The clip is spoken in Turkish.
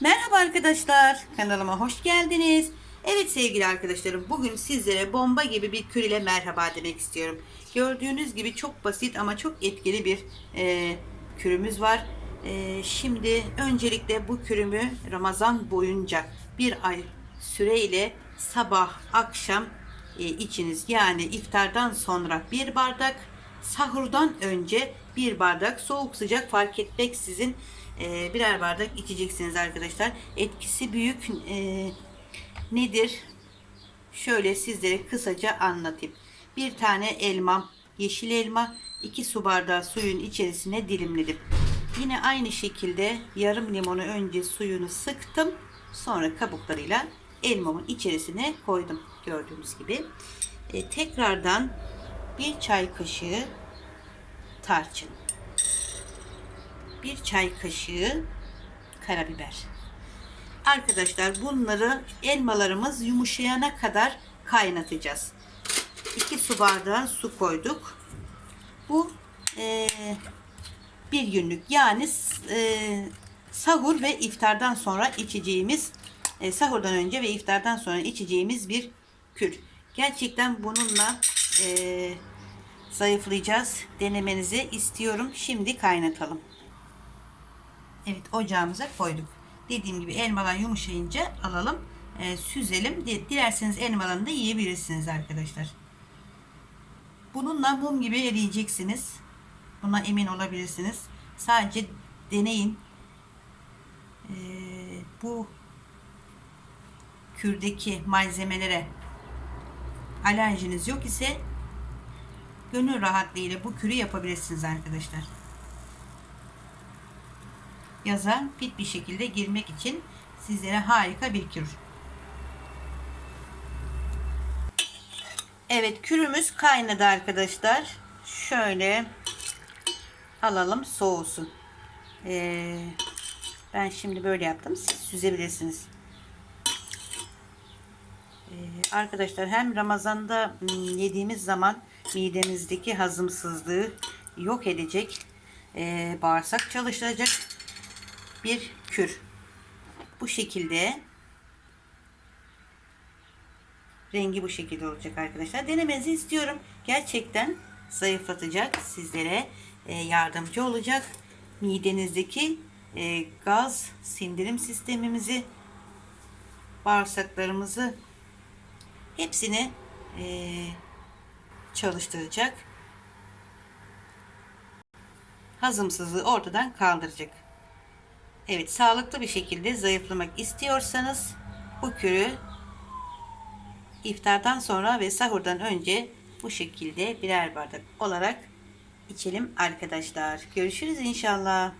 Merhaba arkadaşlar, kanalıma hoş geldiniz. Evet sevgili arkadaşlarım, bugün sizlere bomba gibi bir kür ile merhaba demek istiyorum. Gördüğünüz gibi çok basit ama çok etkili bir e, kürümüz var. E, şimdi öncelikle bu kürümü Ramazan boyunca bir ay süreyle sabah, akşam e, içiniz. Yani iftardan sonra bir bardak, sahurdan önce bir bardak soğuk sıcak fark etmeksizin e, birer bardak içeceksiniz arkadaşlar. Etkisi büyük. E, nedir? Şöyle sizlere kısaca anlatayım. Bir tane elmam, yeşil elma, 2 su bardağı suyun içerisine dilimledim. Yine aynı şekilde yarım limonu önce suyunu sıktım. Sonra kabuklarıyla elmamın içerisine koydum. Gördüğünüz gibi. E, tekrardan bir çay kaşığı tarçın. Bir çay kaşığı karabiber. Arkadaşlar bunları elmalarımız yumuşayana kadar kaynatacağız. 2 su bardağı su koyduk. Bu e, bir günlük yani e, sahur ve iftardan sonra içeceğimiz e, sahurdan önce ve iftardan sonra içeceğimiz bir kür. Gerçekten bununla e, zayıflayacağız. Denemenizi istiyorum. Şimdi kaynatalım. Evet ocağımıza koyduk. Dediğim gibi elmalar yumuşayınca alalım. E, süzelim. Dilerseniz elmalarını da yiyebilirsiniz arkadaşlar. Bununla mum gibi eriyeceksiniz. Buna emin olabilirsiniz. Sadece deneyin. E, bu kürdeki malzemelere alerjiniz yok ise gönül rahatlığıyla bu kürü yapabilirsiniz arkadaşlar. Yaza fit bir şekilde girmek için sizlere harika bir kür. Evet kürümüz kaynadı arkadaşlar. Şöyle alalım soğusun. Ee, ben şimdi böyle yaptım. Siz süzebilirsiniz. Ee, arkadaşlar hem Ramazan'da hmm, yediğimiz zaman midemizdeki hazımsızlığı yok edecek, e, bağırsak çalıştıracak bir kür. Bu şekilde rengi bu şekilde olacak arkadaşlar. Denemenizi istiyorum. Gerçekten zayıflatacak, sizlere e, yardımcı olacak. Midenizdeki e, gaz sindirim sistemimizi, bağırsaklarımızı hepsini e, çalıştıracak. Hazımsızlığı ortadan kaldıracak. Evet sağlıklı bir şekilde zayıflamak istiyorsanız bu kürü iftardan sonra ve sahurdan önce bu şekilde birer bardak olarak içelim arkadaşlar. Görüşürüz inşallah.